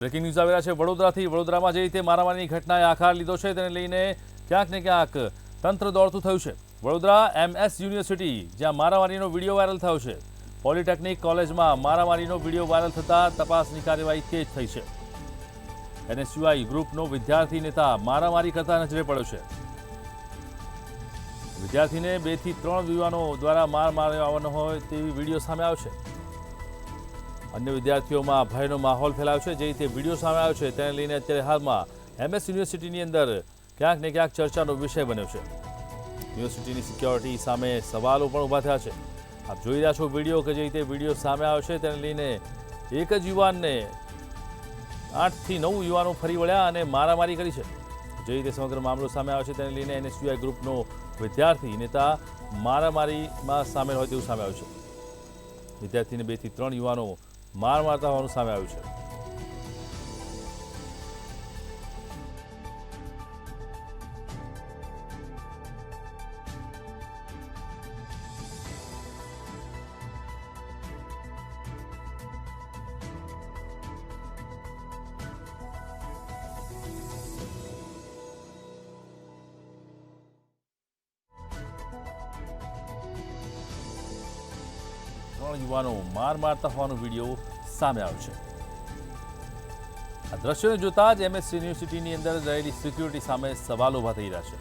Breaking news આવેલા છે. વડોદરાથી વડોદરામાં જે રીતે મારામારીની ઘટનાએ આકાર લીધો છે, તેને લઈને ક્યાંક ને ક્યાંક તંત્ર દોડતું થયું છે. વડોદરા એમએસ યુનિવર્સિટી, જ્યાં મારામારીનો વીડિયો વાયરલ થયો છે. પોલિટેકનિક કોલેજમાં મારામારીનો વીડિયો વાયરલ થતાં તપાસની કાર્યવાહી તેજ થઈ છે. એનએસયુઆઈ ગ્રુપનો વિદ્યાર્થી નેતા મારામારી કરતા નજરે પડ્યો છે. વિદ્યાર્થીને બેથી ત્રણ યુવાનો દ્વારા માર મારવાનો હોય તેવી વીડિયો સામે આવશે અન્ય વિદ્યાર્થીઓમાં ભયનો માહોલ ફેલાયો છે જે રીતે વીડિયો સામે આવ્યો છે. તેને લઈને અત્યારે હાલમાં એમએસ યુનિવર્સિટીની અંદર ક્યાંક ને ક્યાંક ચર્ચાનો વિષય બન્યો છે. યુનિવર્સિટીની સિક્યોરિટી સામે સવાલો પણ ઊભા થયા છે. આપ જોઈ રહ્યા છો વીડિયો કે જે રીતે વીડિયો સામે આવ્યો છે, તેને લઈને એક જ યુવાનને આઠથી નવ યુવાનો ફરી વળ્યા અને મારામારી કરી છે. જે રીતે સમગ્ર મામલો સામે આવ્યો છે, તેને લઈને એનએસયુઆઈ ગ્રુપનો વિદ્યાર્થી નેતા મારામારીમાં સામેલ હોય તેવું સામે આવ્યું છે. વિદ્યાર્થીને બેથી ત્રણ યુવાનો માર મારતા હોવાનું સામે આવ્યું છે. ત્રણ યુવાનો માર મારતા હોવાનો વીડિયો સામે આવ્યો છે. આ દ્રશ્યોને જોતા જ એમએસ યુનિવર્સિટીની અંદર રહેલી સિક્યુરિટી સામે સવાલ ઊભા થઈ રહ્યા છે.